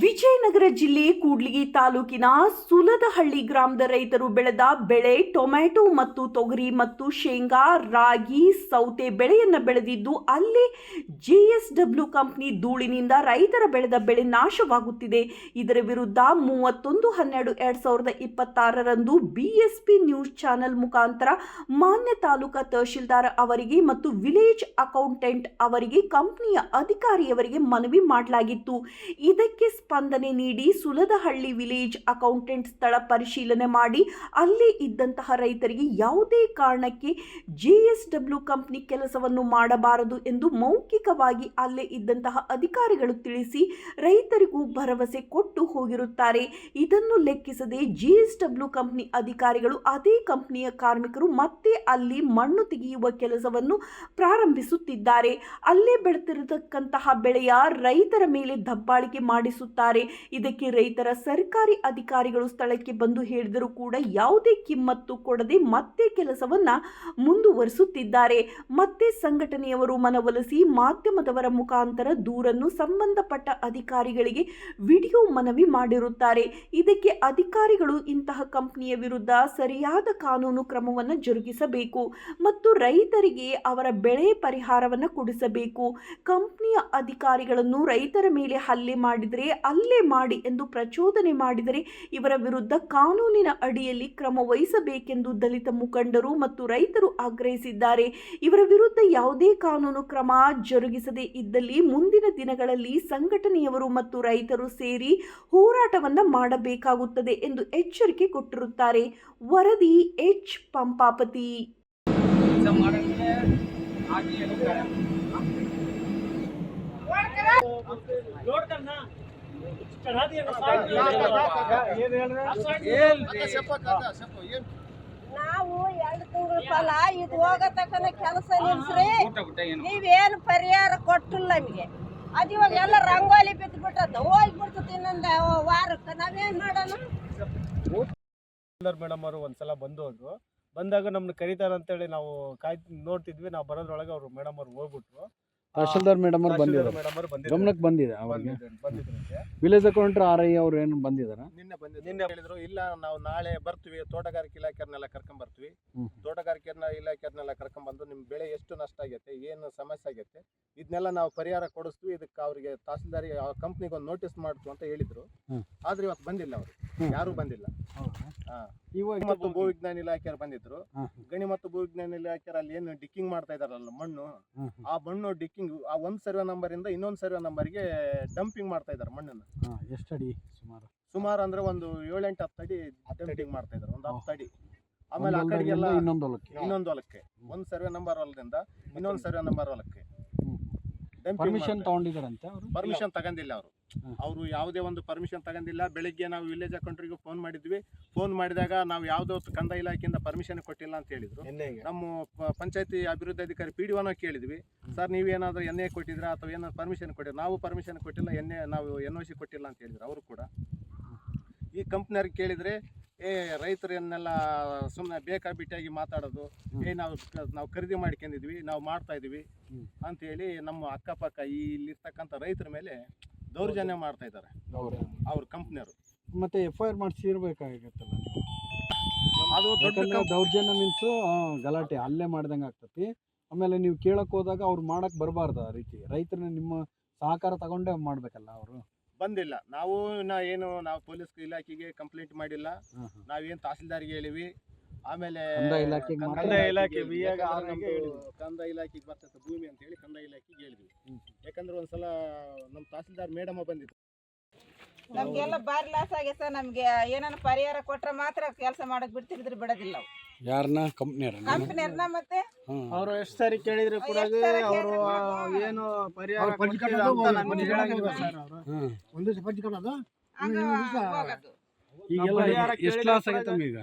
ವಿಜಯನಗರ ಜಿಲ್ಲೆ ಕೂಡ್ಲಿಗಿ ತಾಲೂಕಿನ ಸುಲದಹಳ್ಳಿ ಗ್ರಾಮದ ರೈತರು ಬೆಳೆದ ಬೆಳೆ ಟೊಮ್ಯಾಟೊ ಮತ್ತು ತೊಗರಿ ಮತ್ತು ಶೇಂಗಾ, ರಾಗಿ, ಸೌತೆ ಬೆಳೆಯನ್ನು ಬೆಳೆದಿದ್ದು ಅಲ್ಲಿ ಜಿ ಎಸ್ ಡಬ್ಲ್ಯೂ ಕಂಪ್ನಿ ಧೂಳಿನಿಂದ ರೈತರ ಬೆಳೆದ ಬೆಳೆ ನಾಶವಾಗುತ್ತಿದೆ. ಇದರ ವಿರುದ್ಧ ಮೂವತ್ತೊಂದು ಹನ್ನೆರಡು ಎರಡು ಸಾವಿರದ ಇಪ್ಪತ್ತಾರರಂದು ಬಿಎಸ್ಪಿ ನ್ಯೂಸ್ ಚಾನೆಲ್ ಮುಖಾಂತರ ಮಾನ್ಯ ತಾಲೂಕಾ ತಹಶೀಲ್ದಾರ್ ಅವರಿಗೆ ಮತ್ತು ವಿಲೇಜ್ ಅಕೌಂಟೆಂಟ್ ಅವರಿಗೆ ಕಂಪ್ನಿಯ ಅಧಿಕಾರಿಯವರಿಗೆ ಮನವಿ ಮಾಡಲಾಗಿತ್ತು. ಇದಕ್ಕೆ ಸ್ಪಂದನೆ ನೀಡಿ ಸುಲದಹಳ್ಳಿ ವಿಲೇಜ್ ಅಕೌಂಟೆಂಟ್ ಸ್ಥಳ ಪರಿಶೀಲನೆ ಮಾಡಿ, ಅಲ್ಲಿ ಇದ್ದಂತಹ ರೈತರಿಗೆ ಯಾವುದೇ ಕಾರಣಕ್ಕೆ ಜಿಎಸ್ಡಬ್ಲ್ಯೂ ಕಂಪನಿ ಕೆಲಸವನ್ನು ಮಾಡಬಾರದು ಎಂದು ಮೌಖಿಕವಾಗಿ ಅಲ್ಲೇ ಇದ್ದಂತಹ ಅಧಿಕಾರಿಗಳು ತಿಳಿಸಿ ರೈತರಿಗೂ ಭರವಸೆ ಕೊಟ್ಟು ಹೋಗಿರುತ್ತಾರೆ. ಇದನ್ನು ಲೆಕ್ಕಿಸದೆ ಜಿಎಸ್ಡಬ್ಲ್ಯೂ ಕಂಪನಿ ಅಧಿಕಾರಿಗಳು ಅದೇ ಕಂಪನಿಯ ಕಾರ್ಮಿಕರು ಮತ್ತೆ ಅಲ್ಲಿ ಮಣ್ಣು ತೆಗೆಯುವ ಕೆಲಸವನ್ನು ಪ್ರಾರಂಭಿಸುತ್ತಿದ್ದಾರೆ. ಅಲ್ಲೇ ಬೆಳೆತಿರತಕ್ಕಂತಹ ಬೆಳೆಯ ರೈತರ ಮೇಲೆ ದಬ್ಬಾಳಿಕೆ ಮಾಡಿಸುತ್ತಾರೆ ಇದಕ್ಕೆ ರೈತರ ಸರ್ಕಾರಿ ಅಧಿಕಾರಿಗಳು ಸ್ಥಳಕ್ಕೆ ಬಂದು ಹೇಳಿದರೂ ಕೂಡ ಯಾವುದೇ ಕಿಮ್ಮತ್ತು ಕೊಡದೆ ಮತ್ತೆ ಕೆಲಸವನ್ನ ಮುಂದುವರಿಸುತ್ತಿದ್ದಾರೆ. ಮತ್ತೆ ಸಂಘಟನೆಯವರು ಮನವೊಲಿಸಿ ಮಾಧ್ಯಮದವರ ಮುಖಾಂತರ ದೂರನ್ನು ಸಂಬಂಧಪಟ್ಟ ಅಧಿಕಾರಿಗಳಿಗೆ ವಿಡಿಯೋ ಮನವಿ ಮಾಡಿರುತ್ತಾರೆ. ಇದಕ್ಕೆ ಅಧಿಕಾರಿಗಳು ಇಂತಹ ಕಂಪನಿಯ ವಿರುದ್ಧ ಸರಿಯಾದ ಕಾನೂನು ಕ್ರಮವನ್ನು ಜರುಗಿಸಬೇಕು ಮತ್ತು ರೈತರಿಗೆ ಅವರ ಬೆಳೆ ಪರಿಹಾರವನ್ನು ಕೊಡಿಸಬೇಕು. ಕಂಪನಿಯ ಅಧಿಕಾರಿಗಳನ್ನು ರೈತರ ಮೇಲೆ ಹಲ್ಲೆ ಮಾಡಿದರೆ ಅಲ್ಲೇ ಮಾಡಿ ಎಂದು ಪ್ರಚೋದನೆ ಮಾಡಿದರೆ ಇವರ ವಿರುದ್ಧ ಕಾನೂನಿನ ಅಡಿಯಲ್ಲಿ ಕ್ರಮ ವಹಿಸಬೇಕೆಂದು ದಲಿತ ಮುಖಂಡರು ಮತ್ತು ರೈತರು ಆಗ್ರಹಿಸಿದ್ದಾರೆ. ಇವರ ವಿರುದ್ಧ ಯಾವುದೇ ಕಾನೂನು ಕ್ರಮ ಜರುಗಿಸದೇ ಇದ್ದಲ್ಲಿ ಮುಂದಿನ ದಿನಗಳಲ್ಲಿ ಸಂಘಟನೆಯವರು ಮತ್ತು ರೈತರು ಸೇರಿ ಹೋರಾಟವನ್ನು ಮಾಡಬೇಕಾಗುತ್ತದೆ ಎಂದು ಎಚ್ಚರಿಕೆ ಕೊಟ್ಟಿರುತ್ತಾರೆ. ವರದಿ ಎಚ್. ಪಂಪಾಪತಿ. ನೋಡ್ತಾರ. ನಾವು ಎರಡು ತಿಂಗಳ ಫಲ ಇದು ಹೋಗತಕ್ಕನ ಕೆಲಸ ನಿಲ್ಸ್ರಿ. ನೀವೇನು ಪರಿಹಾರ ಕೊಟ್ಟಿಲ್ಲ ನಮಗೆ. ಅದು ಇವಾಗ ಎಲ್ಲ ರಂಗೋಲಿ ಬಿದ್ದು ಬಿಟ್ಟದ ಹೋಗ್ಬಿಡ್ತದೆ ಇನ್ನೊಂದು ವಾರಕ್ಕೆ. ನಾವೇನ್ ಮಾಡೋಣ? ಮೇಡಮ್ ಅವರು ಒಂದ್ಸಲ ಬಂದು ಹೋದ್ರು ಬಂದಾಗ ನಮ್ನ ಕರೀತಾರೆ ಅಂತೇಳಿ ನಾವು ಕಾಯ್ ನೋಡ್ತಿದ್ವಿ. ನಾವು ಬರೋದ್ರೊಳಗೆ ಅವರು ಮೇಡಮ್ ಅವ್ರು ಹೋಗ್ಬಿಟ್ರು. ತಹಶೀಲ್ದಾರ್ ಮೇಡಮ್ ಅವ್ರು ಬಂದಿದ್ದಾರೆ. ಮೇಡಮ್ ಅವರು ಬಂದಿದ್ರು ಗಮನಕ್ಕೆ ಬಂದಿದೆ ಅವ್ರಿಗೆ? ಬಂದಿದ್ರಂತೆ ವಿಲೇಜ್ ಅಕೌಂಟರ್ ಆರ್ ಐ ಅವ್ರು ಏನು ಬಂದಿದ್ದಾರ? ನಿನ್ನೆ ಬಂದಿದ್ರು ನಿನ್ನೆ ಹೇಳಿದ್ರು ಇಲ್ಲ ನಾವು ನಾಳೆ ಬರ್ತೀವಿ ತೋಟಗಾರಿಕೆ ಇಲಾಖೆಯವ್ರನ್ನೆಲ್ಲ ಕರ್ಕೊಂಡ್ ಬರ್ತೀವಿ ಹ್ಮ್. ತೋಟಗಾರಿಕೆ ಇಲಾಖೆಯವ್ರನ್ನೆಲ್ಲ ಕರ್ಕೊಂಡ್ ಬಂದು ನಿಮ್ ಬೆಳೆ ಎಷ್ಟು ನಷ್ಟ ಆಗೈತೆ ಏನು ಸಮಸ್ಯೆ ಆಗೈತೆ ಇದನ್ನೆಲ್ಲ ನಾವು ಪರಿಹಾರ ಕೊಡಿಸ್ತೀವಿ ಇದಕ್ಕೆ ಅವರಿಗೆ ತಹಸೀಲ್ದಾರಿ ಕಂಪ್ನಿಗೆ ಒಂದು ನೋಟಿಸ್ ಮಾಡ್ತೀವಿ ಅಂತ ಹೇಳಿದ್ರು. ಹ್ಮ್. ಆದ್ರೆ ಇವತ್ತು ಬಂದಿಲ್ಲ ಅವರು. ಯಾರು ಬಂದಿಲ್ಲ. ಹಾ. ಇವಾಗ ಮತ್ತು ಭೂವಿಜ್ಞಾನ ಇಲಾಖೆಯವ್ರು ಬಂದಿದ್ರು. ಹಾ. ಗಣಿ ಮತ್ತು ಭೂವಿಜ್ಞಾನ ಇಲಾಖೆಯವ್ರು ಅಲ್ಲಿ ಏನು ಡಿಕ್ಕಿಂಗ್ ಮಾಡ್ತಾ ಇದಾರಲ್ಲ ಮಣ್ಣು ಹ್ಮ್. ಆ ಮಣ್ಣು ಡಿಕ್ಕಿಂಗ್ ಆ ಒಂದು ಸರ್ವೆ ನಂಬರ್ ಇಂದ ಇನ್ನೊಂದ್ ಸರ್ವೆ ನಂಬರ್ಗೆ ಡಂಪಿಂಗ್ ಮಾಡ್ತಾ ಇದ್ದಾರೆ ಮಣ್ಣನ್ನು. ಹಾಂ ಎಷ್ಟು ಅಡಿ ಸುಮಾರು? ಸುಮಾರು ಅಂದ್ರೆ ಒಂದು ಏಳೆಂಟು ಹತ್ತು ಅಡಿ ಡಂಪಿಂಗ್ ಮಾಡ್ತಾ ಇದ್ದಾರೆ ಒಂದು ಹತ್ತು ಅಡಿ. ಆಮೇಲೆ ಆ ಕಡೆಗೆಲ್ಲ ಇನ್ನೊಂದು ಹೊಲಕ್ಕೆ. ಇನ್ನೊಂದು ಹೊಲಕ್ಕೆ. ಒಂದು ಸರ್ವೆ ನಂಬರ್ ಹೊಲದಿಂದ ಇನ್ನೊಂದು ಸರ್ವೆ ನಂಬರ್ ಹೊಲಕ್ಕೆ. ಪರ್ಮಿಷನ್ ತಗೊಂಡಿದ್ದಾರಂತೆ ಪರ್ಮಿಷನ್ ತಗೊಂಡಿಲ್ಲ ಅವರು. ಅವರು ಯಾವುದೇ ಒಂದು ಪರ್ಮಿಷನ್ ತಗೊಂಡಿಲ್ಲ. ಬೆಳಿಗ್ಗೆ ನಾವು ವಿಲೇಜ್ ಅಕೌಂಟ್ರಿಗೆ ಫೋನ್ ಮಾಡಿದ್ವಿ. ಫೋನ್ ಮಾಡಿದಾಗ ನಾವು ಯಾವುದೋ ಕಂದ ಇಲಾಖೆಯಿಂದ ಪರ್ಮಿಷನ್ ಕೊಟ್ಟಿಲ್ಲ ಅಂತ ಹೇಳಿದ್ರು. ನಮ್ಮ ಪಂಚಾಯತಿ ಅಭಿವೃದ್ಧಿ ಅಧಿಕಾರಿ ಪಿ ಡಿ ಕೇಳಿದ್ವಿ. ಸರ್ ನೀವೇನಾದ್ರೂ ಎನ್ ಎ ಕೊಟ್ಟಿದ್ರಾ ಅಥವಾ ಏನಾದ್ರು ಪರ್ಮಿಷನ್ ಕೊಟ್ಟಿಲ್ಲ ನಾವು ಪರ್ಮಿಷನ್ ಕೊಟ್ಟಿಲ್ಲ. ಎನ್ ಎ ನಾವು ಎನ್ ಒ ಸಿ ಕೊಟ್ಟಿಲ್ಲ ಅಂತ ಹೇಳಿದ್ರು ಅವರು ಕೂಡ. ಈ ಕಂಪ್ನಿಯವ್ರಿಗೆ ಕೇಳಿದ್ರೆ ಏ ರೈತರನ್ನೆಲ್ಲ ಸುಮ್ಮನೆ ಬೇಕಾಬಿಟ್ಟಿಯಾಗಿ ಮಾತಾಡೋದು. ಏ ನಾವು ನಾವು ಖರೀದಿ ಮಾಡ್ಕೊಂಡಿದ್ವಿ. ನಾವು ಮಾಡ್ತಾ ಇದೀವಿ. ಅಂತ ಅಂತೇಳಿ ನಮ್ಮ ಅಕ್ಕಪಕ್ಕ ಈ ಇಲ್ಲಿರ್ತಕ್ಕಂಥ ರೈತರ ಮೇಲೆ ದೌರ್ಜನ್ಯ ಮಾಡ್ತಾ ಇದ್ದಾರೆ. ಅವರು ಅವ್ರ ಕಂಪ್ನಿಯವರು. ಮತ್ತೆ ಎಫ್ ಐ ಆರ್ ಮಾಡಿಸಿರ್ಬೇಕಾಗತ್ತಲ್ಲ ಅದು ದೊಡ್ಡ ಯಾಕಂದ್ರೆ ದೌರ್ಜನ್ಯ ಮೀನ್ಸ್ ಗಲಾಟೆ ಅಲ್ಲೇ ಮಾಡ್ದಂಗೆ ಆಗ್ತತಿ. ಆಮೇಲೆ ನೀವು ಕೇಳಕ್ ಹೋದಾಗ ಅವ್ರು ಮಾಡಕ್ ಬರಬಾರ್ದು ಆ ರೀತಿ. ರೈತರನ್ನ ನಿಮ್ಮ ಸಹಕಾರ ತಗೊಂಡೇ ಮಾಡ್ಬೇಕಲ್ಲ ಅವರು? ಬಂದಿಲ್ಲ. ನಾವು ಇನ್ನ ಏನು ನಾವು ಪೊಲೀಸ್ ಇಲಾಖೆಗೆ ಕಂಪ್ಲೇಂಟ್ ಮಾಡಿಲ್ಲ. ನಾವೇನು ತಹಸೀಲ್ದಾರ್ಗೆ ಹೇಳಿವಿ. ಆಮೇಲೆ ಕಂದ ಇಲಾಖೆ. ಕಂದಾಯ ಇಲಾಖೆಗೆ ಬರ್ತೈತೆ ಭೂಮಿ ಅಂತ ಹೇಳಿ ಕಂದ ಇಲಾಖೆಗೆ ಹೇಳಿದ್ವಿ. ಯಾಕಂದ್ರೆ ಒಂದ್ಸಲ ನಮ್ಮ ತಹಸೀಲ್ದಾರ್ ಮೇಡಮ್ ಬಂದಿದ್ರು. ನಮ್ಗೆಲ್ಲ ಬಾರಿ ಲಾಸ್ ಆಗಿದೆ ಸರ್. ನಮ್ಗೆ ಏನಾನ ಪರಿಹಾರ ಕೊಟ್ರೆ ಮಾತ್ರ ಕೆಲಸ ಮಾಡಕ್ ಬಿಡ್ತಿದ್ರು ಬಿಡೋದಿಲ್ಲ ನಾವು ಯಾರನ್ನ ಕಂಪ್ನಿಯರ ಕಂಪನಿಯರ್ನ ಮತ್ತೆ? ಅವರು ಎಷ್ಟು ಸಾರಿ ಕೇಳಿದ್ರು ಕೂಡ ಅವರು ಏನು ಪರಿಹಾರ ಒಂದು ಈಗೆಲ್ಲ ಎಷ್ಟು ಲಾಸ್ ಆಗಿತ್ತು ಆಗೈತಮ್ಮ ಈಗ?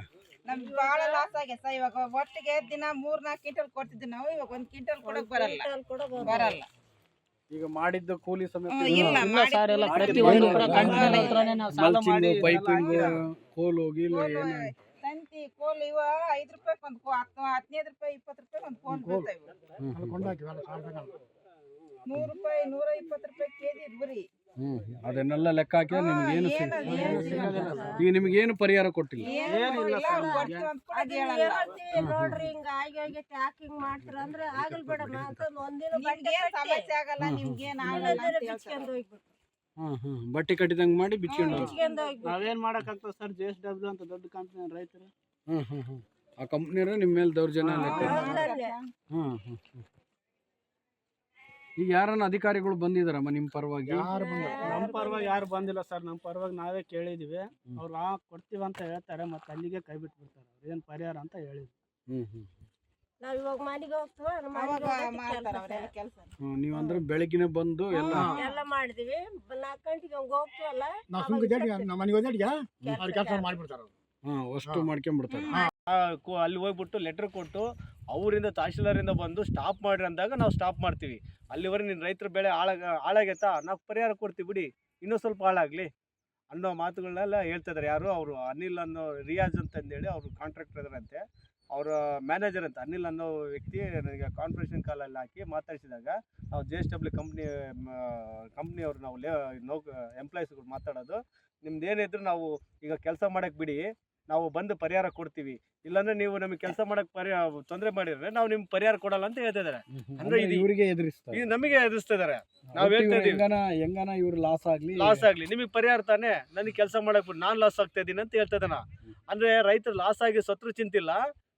ನಮ್ಗೆ ಬಹಳ ಲಾಸ್ ಆಗೇತ ಸರ್. ಇವಾಗ ಒಟ್ಟಿಗೆ ದಿನ ಮೂರ್ ನಾಲ್ಕು ಕ್ವಿಂಟಲ್ ಕೊಡ್ತಿದ್ವಿ ನಾವು. ಇವಾಗ ಒಂದ್ ಕ್ವಿಂಟಲ್ ಕೊಡಕ್ ಬರಲ್ಲ. ಬರಲ್ಲ. ಈಗ ಮಾಡಿದ್ದು ಕೂಲಿ ಸಮೇತ ಇಲ್ಲ ಇಲ್ಲ ಸರ್ ಎಲ್ಲ ಕೂಲಿ ಪ್ರತಿಯೊಂದು ಕೂಡ ಇಲ್ಲ. ಕಂಪನಿ ಹತ್ರನೇ ನಾವು ಸಾಲ ಮಾಡಿ ಪೈಪಿಂಗ್ ಎಲ್ಲ ಕೋಲು ಗೀಲು ಕೋಲು, ಏನು? ತಂತಿ ಕೋಲ್ ಇವ ಐದ್ ರೂಪಾಯಿ ಒಂದು ಹತ್ತು ಹದಿನೈದು ರೂಪಾಯಿ ಇಪ್ಪತ್ತು ರೂಪಾಯಿ ಒಂದು ಫೋನ್ ಬೀಳ್ತಾ ಇವು ಅಲ್ಲಿ ಕೊಂಡಾಕಿವಲ್ಲ ಸಾಲ ತಗೊಂಡು ನೂರು ರೂಪಾಯಿ ನೂರ ಇಪ್ಪತ್ತು ರೂಪಾಯಿ ಕೆಜಿ ಬರೀ ಹ್ಮ್ ಅದನ್ನೆಲ್ಲ ಲೆಕ್ಕ ಹಾಕಿ ನಿಮ್ಗೆ ಏನು ಈಗ ನಿಮ್ಗೆ ಏನು ಪರಿಹಾರ ಕೊಟ್ಟಿಲ್ಲ? ಏನಿಲ್ಲ ಸರ್ ಕೊಡ್ತೀವಿ ಅಂತ ಕೂಡ ಅದು ಹೇಳಲ್ಲ. ಹೇಳ್ತೀವಿ ನೋಡ್ರಿ ಹಿಂಗ ಆಗಿ ಹೋಗೈತೆ ಯಾಕೆ ಹಿಂಗ್ ಮಾಡ್ತೀರ ಅಂದ್ರೆ ಆಗಲ್ ಬಿಡಮ್ಮ ಅಂತಂದ್ ಒಂದಿನ ಬಟ್ಟೆ ಸಮಸ್ಯೆ ಆಗಲ್ಲ ನಿಮ್ಗೇನ್ ಆಗಲ್ಲ ಬಟ್ಟೆ ಕಟ್ಟಿದಂಗ್ ಮಾಡಿ ಬಿಚ್ಕೊಂಡು ನಾವೇನ್ ಮಾಡಕ್ಕಾಗ್ತದೆ ಸರ್ ಜೆ ಎಸ್ ಡಬ್ಲ್ಯೂ ಅಂತ ದೊಡ್ಡ ಕಂಪ್ನಿ ರೈತರು? ಹ್ಮ್ ಹ್ಮ್ ಹ್ಮ್. ಆ ಕಂಪ್ನಿಯವ್ರೆ ನಿಮ್ಮ ಮೇಲೆ ದೌರ್ಜನ್ಯ ಲೆಕ್ಕ ಅಲ್ಲಲ್ಲೇ. ಹ್ಮ್ ಹ್ಮ್ ಹ್ಮ್. ಈಗ ಯಾರನ್ನ ಅಧಿಕಾರಿಗಳು ಬಂದಿದಾರಮ್ಮ ನಿಮ್ಮ ಪರವಾಗಿ? ನಮ್ಮ ಪರವಾಗಿ ಯಾರು ಬಂದಿಲ್ಲ ಸರ್. ನಮ್ಮ ಪರವಾಗಿ ನಾವೇ ಕೇಳಿದೀವಿ. ಅವ್ರು ಆ ಕೊಡ್ತೀವಿ ಅಂತ ಹೇಳ್ತಾರೆ ಮತ್ತೆ ಅಲ್ಲಿಗೆ ಕೈ ಬಿಟ್ಬಿಡ್ತಾರೆ. ಅವ್ರು ಏನ್ ಪರಿಹಾರ ಅಂತ ಹೇಳಿದ್ವಿ ಹ್ಮ್ ಹ್ಮ್. ನಾವ್ ಇವಾಗ ಮನೆಗೆ ಹೋಗ್ತೀವ ನಮ್ಮ ಅವಾಗ ಮನೆಗೆ ಹೋಗಕ್ಕೆ ಕೆಲ್ಸ ಕೆಲಸ ಹ್ಮ್, ನೀವ್ ಅಂದ್ರೆ ಬೆಳಗಿನ ಬಂದು ಎಲ್ಲ ಎಲ್ಲ ಮಾಡಿದ್ವಿ. ನಾಲ್ಕು ಗಂಟೆಗೆ ಹಂಗ ಹೋಗ್ತೀವಲ್ಲ ನಾವು. ನಮ್ಮ ಮನೆಗೆ ಅವ್ರು ಕೆಲಸ ಮಾಡ್ಬಿಡ್ತಾರೆ. ಹಾ ಅಷ್ಟು ಮಾಡ್ಕೊಂಡ್ಬಿಡ್ತಾರೆ ಅಲ್ಲಿ ಹೋಗ್ಬಿಟ್ಟು ಲೆಟರ್ ಕೊಟ್ಟು ಅವರಿಂದ ತಹಶೀಲ್ದಾರಿಂದ ಬಂದು ಸ್ಟಾಪ್ ಮಾಡ್ರಿ ಅಂದಾಗ ನಾವು ಸ್ಟಾಪ್ ಮಾಡ್ತೀವಿ. ಅಲ್ಲಿವರೆಗೆ ನಿನ್ನ ರೈತರ ಬೆಳೆ ಹಾಳಾಗ, ಹಾಳಾಗೈತಾ? ನಾವು ಪರಿಹಾರ ಕೊಡ್ತೀವಿ ಬಿಡಿ. ಇನ್ನೂ ಸ್ವಲ್ಪ ಹಾಳಾಗಲಿ. ಅನ್ನೋ ಮಾತುಗಳನ್ನೆಲ್ಲ ಹೇಳ್ತಿದ್ದಾರೆ ಯಾರು ಅವರು ಅನಿಲ್ ಅನ್ನೋ ರಿಯಾಜ್ ಅಂತಂದೇಳಿ ಅವರು ಕಾಂಟ್ರಾಕ್ಟರ್ ಇದಾರಂತೆ ಅವರ ಮ್ಯಾನೇಜರ್ ಅಂತ ಅನಿಲ್ ಅನ್ನೋ ವ್ಯಕ್ತಿ ನನಗೆ ಕಾನ್ಫರೆನ್ಸಿಂಗ್ ಕಾಲಲ್ಲಿ ಹಾಕಿ ಮಾತಾಡಿಸಿದಾಗ ನಾವು ಜೆ ಎಸ್ ಡಬ್ಲ್ಯೂ ಕಂಪ್ನಿ ಕಂಪ್ನಿಯವ್ರು ನಾವು ಲೇ ನೌಕ ಎಂಪ್ಲಾಯೀಸ್ಗಳು ಮಾತಾಡೋದು. ನಿಮ್ದು ಏನಿದ್ರು ನಾವು ಈಗ ಕೆಲಸ ಮಾಡೋಕ್ಕೆ ಬಿಡಿ. ನಾವು ಬಂದು ಪರಿಹಾರ ಕೊಡ್ತೀವಿ. ಇಲ್ಲಾಂದ್ರೆ ನೀವು ನಮಗೆ ಕೆಲಸ ಮಾಡಕ್ ಪರಿಹಾರ ತೊಂದರೆ ಮಾಡಿದ್ರೆ ನಾವು ನಿಮ್ಗೆ ಪರಿಹಾರ ಕೊಡಲ್ಲ ಅಂತ ಹೇಳ್ತಾ ಇದಾರೆ ಅಂದ್ರೆ ಇದು- ಇವರಿಗೆ ಎದುರಿಸ್ತಾರೆ. ಇದು ನಮಗೆ ಎದುರಿಸ್ತಾ ಇದಾರೆ ನಾವ್ ಹೇಳ್ತಾ ಇವ್ರು ಇದೀವಿ. ಹೆಂಗನ ಹೆಂಗನ ಇವ್ರು ಲಾಸ್ ಆಗ್ಲಿ ಲಾಸ್ ಆಗ್ಲಿ. ನಿಮಗೆ ಪರಿಹಾರ ತಾನೆ. ನನಗೆ ಕೆಲಸ ಮಾಡಕ್ ನಾನು ಲಾಸ್ ಆಗ್ತಾ ಇದ್ದೀನಿ ಅಂತ ಹೇಳ್ತಾ ಇದ್ದಾನ. ಅಂದ್ರೆ ರೈತರು ಲಾಸ್ ಆಗಿ ಸತ್ರು ಚಿಂತಿಲ್ಲ.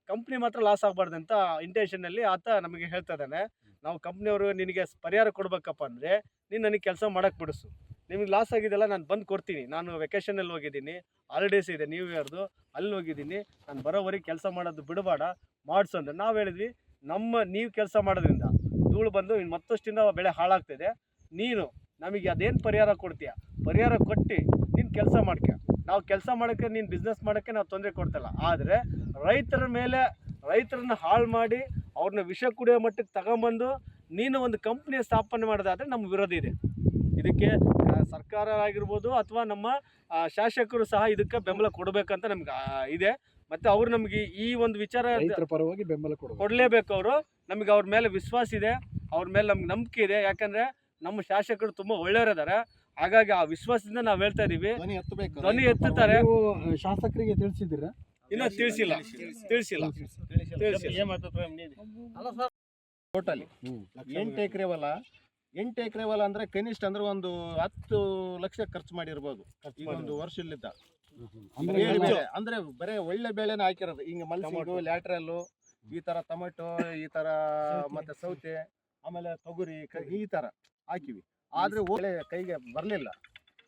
ಕಂಪ್ನಿ ಮಾತ್ರ ಲಾಸ್ ಆಗಬಾರ್ದು ಅಂತ ಇಂಟೆನ್ಷನ್ ಅಲ್ಲಿ ಆತ ನಮಗೆ ಹೇಳ್ತಾ ಇದ್ದಾನೆ. ನಾವು ಕಂಪ್ನಿಯವರು ನಿನಗೆ ಪರಿಹಾರ ಕೊಡ್ಬೇಕಪ್ಪ ಅಂದ್ರೆ ನೀನು ನನಗೆ ಕೆಲಸ ಮಾಡಕ್ ಬಿಡಿಸು. ನಿಮಗೆ ಲಾಸ್ ಆಗಿದೆಲ್ಲ ನಾನು ಬಂದು ಕೊಡ್ತೀನಿ. ನಾನು ವೆಕೇಷನಲ್ಲಿ ಹೋಗಿದ್ದೀನಿ. ಹಾಲಿಡೇಸ್ ಇದೆ ನ್ಯೂ ಇಯರ್ದು ಅಲ್ಲಿ ಹೋಗಿದ್ದೀನಿ. ನಾನು ಬರೋವರೆಗೆ ಕೆಲಸ ಮಾಡೋದು ಬಿಡಬೇಡ. ಮಾಡಿಸು ಅಂದರೆ ನಾವು ಹೇಳಿದ್ವಿ, ನಮ್ಮ, ನೀವು ಕೆಲಸ ಮಾಡೋದ್ರಿಂದ ಧೂಳು ಬಂದು ಇನ್ನು ಮತ್ತಷ್ಟಿಂದ ಬೆಳೆ ಹಾಳಾಗ್ತಿದೆ. ನೀನು ನಮಗೆ ಅದೇನು ಪರಿಹಾರ ಕೊಡ್ತೀಯ? ಪರಿಹಾರ ಕೊಟ್ಟು ನೀನು ಕೆಲಸ ಮಾಡ್ಕೆ. ನಾವು ಕೆಲಸ ಮಾಡೋಕ್ಕೆ, ನೀನು ಬಿಸ್ನೆಸ್ ಮಾಡೋಕ್ಕೆ ನಾವು ತೊಂದರೆ ಕೊಡ್ತಲ್ಲ. ಆದರೆ ರೈತರ ಮೇಲೆ, ರೈತರನ್ನ ಹಾಳು ಮಾಡಿ ಅವ್ರನ್ನ ವಿಷ ಕುಡಿಯೋ ಮಟ್ಟಕ್ಕೆ ತಗೊಂಬಂದು ನೀನು ಒಂದು ಕಂಪ್ನಿಯ ಸ್ಥಾಪನೆ ಮಾಡೋದಾದರೆ ನಮ್ಮ ವಿರೋಧ ಇದೆ. ಇದಕ್ಕೆ ಸರ್ಕಾರ ಆಗಿರ್ಬೋದು ಅಥವಾ ನಮ್ಮ ಆ, ಶಾಸಕರು ಸಹ ಇದಕ್ಕೆ ಬೆಂಬಲ ಕೊಡಬೇಕಂತ ನಮ್ಗೆ ಇದೆ. ಮತ್ತು ಅವರು ನಮಗೆ ಈ ಒಂದು ವಿಚಾರ ರೈತರ ಪರವಾಗಿ ಬೆಂಬಲ ಕೊಡಬೇಕು. ಕೊಡಲೇಬೇಕು ಅವರು. ನಮಗೆ ಅವ್ರ ಮೇಲೆ ವಿಶ್ವಾಸ ಇದೆ ಅವ್ರ ಮೇಲೆ ನಮ್ಗೆ ನಂಬಿಕೆ ಇದೆ. ಯಾಕಂದ್ರೆ ನಮ್ಮ ಶಾಸಕರು ತುಂಬ ಒಳ್ಳೆಯವರಿದ್ದಾರೆ ಹಾಗಾಗಿ ಆ ವಿಶ್ವಾಸದಿಂದ ನಾವು ಹೇಳ್ತಾ ಇದೀವಿ. ಧ್ವನಿ ಎತ್ತುತ್ತಾರೆ. ಶಾಸಕರಿಗೆ ತಿಳಿಸಿದ್ದೀರಾ? ಇನ್ನೂ ತಿಳಿಸಿಲ್ಲ. ತಿಳಿಸಿಲ್ಲ. ತಿಳಿಸಿಲ್ಲ. ಟೋಟಲಿ. ಎಂಟು ಎಕರೆ ಹೊಲ ಎಂಟು ಎಕರೆ ಹೊಲ ಅಂದ್ರೆ ಕನಿಷ್ಠ ಅಂದ್ರೆ ಒಂದು ಹತ್ತು ಲಕ್ಷ ಖರ್ಚು ಮಾಡಿರ್ಬೋದು. ಈಗ ಒಂದು ವರ್ಷಲಿದ್ದ. ಅಂದ್ರೆ ಬೇರೆ ಬೇರೆ ಅಂದ್ರೆ ಬರೇ ಒಳ್ಳೆ ಬೆಳೆನ ಹಾಕಿರೋದು. ಹಿಂಗ ಮಲ್ಸಿಂಗು ಲ್ಯಾಟ್ರಲ್ಲು ಈ ತರ ಟೊಮೆಟೊ ಈ ತರ ಮತ್ತೆ ಸೌತೆ ಆಮೇಲೆ ತೊಗರಿ ಈ ತರ ಹಾಕಿವಿ. ಆದ್ರೆ ಒಳ್ಳೆ ಕೈಗೆ ಬರ್ಲಿಲ್ಲ.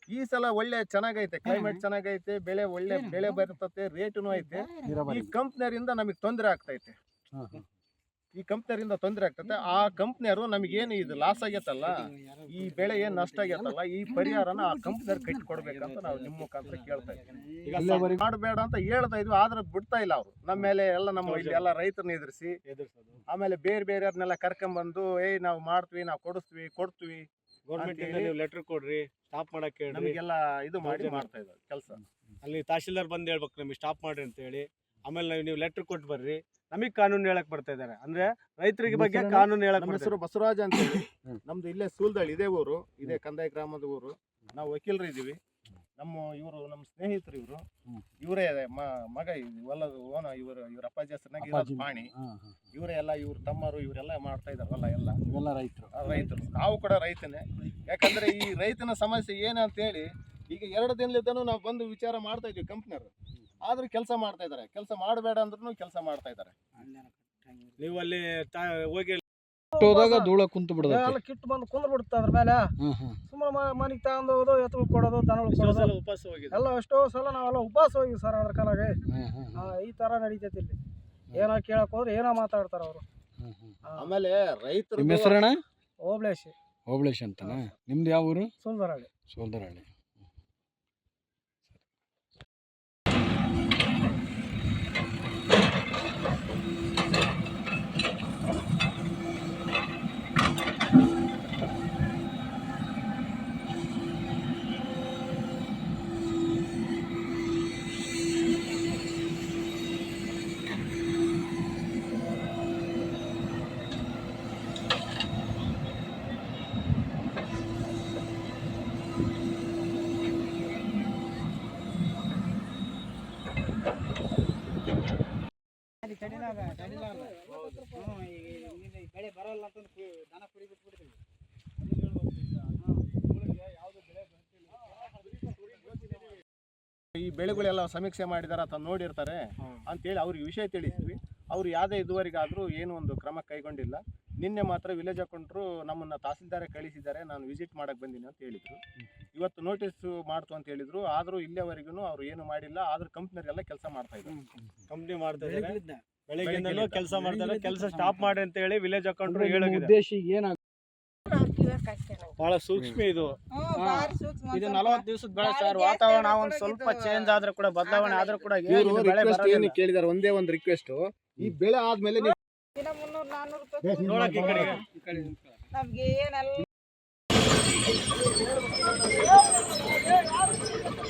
ಈ ಸಲ ಒಳ್ಳೆ ಚೆನ್ನಾಗೈತೆ ಕ್ಲೈಮೇಟ್ ಚೆನ್ನಾಗೈತೆ ಬೆಳೆ ಒಳ್ಳೆ ಬೆಳೆ ಬರ್ತತೆ ರೇಟುನು ಐತೆ. ಈ ಕಂಪ್ನಿಯರಿಂದ ನಮಗೆ ತೊಂದರೆ ಆಗ್ತೈತೆ. ಈ ಕಂಪ್ನಿಯರಿಂದ ತೊಂದರೆ ಆಗ್ತದೆ ಆ ಕಂಪ್ನಿಯರು ನಮಗೇನು ಇದು ಲಾಸ್ ಆಗೈತಲ್ಲ ಈ ಬೆಳೆ ಏನು ನಷ್ಟ ಆಗೈತಲ್ಲ ಈ ಪರಿಹಾರನ ಆ ಕಂಪ್ನಿಯರ್ ಕಟ್ಟಿ ಕೊಡ್ಬೇಕಂತ ನಾವು ನಿಮ್ಮ ಮುಖಾಂತರ ಕೇಳ್ತಾ ಇದ್ದೀವಿ. ಮಾಡಬೇಡ ಅಂತ ಹೇಳ್ತಾ ಇದ್ವಿ ಆದ್ರೆ ಬಿಡ್ತಾ ಇಲ್ಲ ಅವರು. ನಮ್ಮ ಮೇಲೆ ಎಲ್ಲ ನಮ್ಮ ಇಲ್ಲಿ ಎಲ್ಲ ರೈತರನ್ನ ಎದುರಿಸಿ ಆಮೇಲೆ ಬೇರೆ ಬೇರೆಯವ್ರನ್ನೆಲ್ಲ ಕರ್ಕೊಂಬಂದು ಏಯ್ ನಾವು ಮಾಡ್ತೀವಿ ನಾವು ಕೊಡಿಸ್ತೀವಿ ಕೊಡ್ತೀವಿ. ಗೌರ್ಮೆಂಟ್ ನೀವು ಲೆಟರ್ ಕೊಡ್ರಿ ಸ್ಟಾಪ್ ಮಾಡಕ್ಕೆ ನಮಗೆಲ್ಲ ಇದು ಮಾಡಿ. ಮಾಡ್ತಾ ಇದ್ದಾರೆ ಕೆಲಸ. ಅಲ್ಲಿ ತಹಶೀಲ್ದಾರ್ ಬಂದು ಹೇಳ್ಬೇಕು ನಮಗೆ ಸ್ಟಾಪ್ ಮಾಡ್ರಿ ಅಂತ ಹೇಳಿ ಆಮೇಲೆ ನೀವು ಲೆಟರ್ ಕೊಟ್ಟು ಬರ್ರಿ. ನಮಗೆ ಕಾನೂನು ಹೇಳಕ್ ಬರ್ತಾ ಇದ್ದಾರೆ ಅಂದ್ರೆ ರೈತರಿಗೆ ಬಗ್ಗೆ ಹೆಸರೇನು? ಕಾನೂನು ಹೇಳಕ್ ನಮ್ಮ ಬರ್ತಾ ಹೆಸರು ಬಸವರಾಜ್ ಅಂತ ಹೇಳಿ. ನಮ್ದು ಇಲ್ಲೇ ಸೂಲ್ದಳ್ಳಿ ಇದೇ ಊರು. ಇದೇ ಕಂದಾಯ ಗ್ರಾಮದ ಊರು. ನಾವು ವಕೀಲರು ಇದೀವಿ. ನಮ್ಮ ಇವರು ನಮ್ಮ ಸ್ನೇಹಿತರು ಇವರು. ಹ್ಮ್. ಇವರೇ ಮಗ ಹೊಲದ ಓನ ಇವರು ಇವ್ರ ಅಪ್ಪಾಜಿ ಹೆಸರಿನಾಗ ಇರೋದು ಅಪ್ಪಾಜಿ. ಪಾಣಿ. ಹಾ, ಹಾ. ಇವರೇ ಎಲ್ಲ ಇವ್ರ ತಮ್ಮರು ಇವರೆಲ್ಲ ಮಾಡ್ತಾ ಇದಾರಲ್ಲ ಎಲ್ಲ. ಇವೆಲ್ಲ ರೈತರು. ಆ ರೈತರು. ನಾವು ಕೂಡ ರೈತನೇ. ಯಾಕಂದ್ರೆ ಈ ರೈತನ ಸಮಸ್ಯೆ ಏನಂತ ಹೇಳಿ ಈಗ ಎರಡು ದಿನದಿಂದ ನಾವು ಬಂದು ವಿಚಾರ ಮಾಡ್ತಾ ಇದ್ವಿ ಕಂಪ್ನಿಯವರು. ಆದ್ರೂ ಕೆಲಸ ಮಾಡ್ತಾ ಇದ್ದಾರೆ ಕೆಲಸ ಮಾಡಬೇಡ ಅಂದ್ರೂ ಕೆಲಸ ಮಾಡ್ತಾ ಇದ್ದಾರೆ ನೀವು ಅಲ್ಲಿ ತಾ- ಹೋಗಿ ಹೋದಾಗ ಧೂಳ ಕುಂತು ಬಿಡದ ಎಲ್ಲ ಕಿಟ್ಟು ಬಂದು ಕುಂದ್ರ ಬಿಡುತ್ತೆ ಅದ್ರ ಮೇಲೆ ಸುಮ್ಮನೆ ಮನೆಗೆ ತಗೊಂಡು ಹೋಗೋದು ಎತ್ತುಗಳು ಕೊಡೋದು ದನಗಳು ಎಷ್ಟೋ ಕೊಡೋದು. ಸಲ ಉಪವಾಸ ಹೋಗಿದೆ ಎಲ್ಲ ಎಷ್ಟೋ ಸಲ ನಾವೆಲ್ಲ ಉಪವಾಸ ಹೋಗಿ ಸರ್ ಅದ್ರ ಕಾಲಾಗೆ ಈ ತರ ನಡೀತೈತಿ ಇಲ್ಲಿ. ಏನೋ ಕೇಳಕ್ ಹೋದ್ರೆ ಏನೋ ಮಾತಾಡ್ತಾರೆ ಅವರು. ಆಮೇಲೆ ರೈತರು ನಿಮ್ಮ ಹೆಸರಣ್ಣ? ಓಬ್ಳೇಶ್ ಓಬ್ಳೇಶ್ ಅಂತನಾ? ನಿಮ್ದು ಯಾವ ಊರು? ಸುಂದರಹಳ್ಳಿ ಸೋಲ್ದರಹಳ್ಳಿ. ಈ ಬೆಳೆಗಳೆಲ್ಲ ಸಮೀಕ್ಷೆ ಮಾಡಿದಾರ ಅಂತ ನೋಡಿರ್ತಾರೆ ಅಂತೇಳಿ ಅವ್ರಿಗೆ ವಿಷಯ ತಿಳಿಸಿದ್ವಿ ಅವ್ರು ಯಾವುದೇ ಇದುವರೆಗಾದರೂ ಏನು ಒಂದು ಕ್ರಮ ಕೈಗೊಂಡಿಲ್ಲ. ನಿನ್ನೆ ಮಾತ್ರ ವಿಲೇಜ್ ಅಕೌಂಟ್ರು ನಮ್ಮನ್ನ ತಹಸೀಲ್ದಾರ ಕಳಿಸಿದ್ದಾರೆ. ನಾನು ವಿಸಿಟ್ ಮಾಡಕ್ ಬಂದೀನಿ ಅಂತ ಹೇಳಿದ್ರು. ಇವತ್ತು ನೋಟಿಸ್ ಮಾಡ್ತು ಅಂತ ಹೇಳಿದ್ರು. ಆದರೂ ಇಲ್ಲಿಯವರೆಗೂ ಅವ್ರು ಏನು ಮಾಡಿಲ್ಲ. ಆದ್ರೂ ಕಂಪ್ನಿಯವರೆಲ್ಲ ಕೆಲಸ ಮಾಡ್ತಾ ಇದ್ದಾರೆ. ಕಂಪ್ನಿ ಮಾಡ್ತಾ ಇದ್ದಾರೆ. ಕೆಲಸ ಮಾಡ್ತಾರೆ ಕೆಲಸ ಸ್ಟಾಪ್ ಮಾಡಿ ಅಂತ ಹೇಳಿ ವಿಲೇಜ್ ಅಕೌಂಟ್ ಉದ್ದೇಶ ಏನಾಗ ಬಹಳ ಸೂಕ್ಷ್ಮ ಇದು. ಇದು. ನಲವತ್ತು ದಿವಸದ ಬೆಳೆ ಸರ್ ವಾತಾವರಣ ಒಂದು ಸ್ವಲ್ಪ ಚೇಂಜ್ ಆದ್ರೂ ಕೂಡ ಬದಲಾವಣೆ ಆದ್ರೂ ಕೂಡ ಏನು ಬೆಳೆ ರಿಕ್ವೆಸ್ಟ್ ಏನು ಕೇಳಿದಾರೆ? ಒಂದೇ ಒಂದು ರಿಕ್ವೆಸ್ಟ್ ಈ ಬೆಳೆ ಆದ್ಮೇಲೆ. ನಮ್ಗೆ ಏನೆಲ್ಲ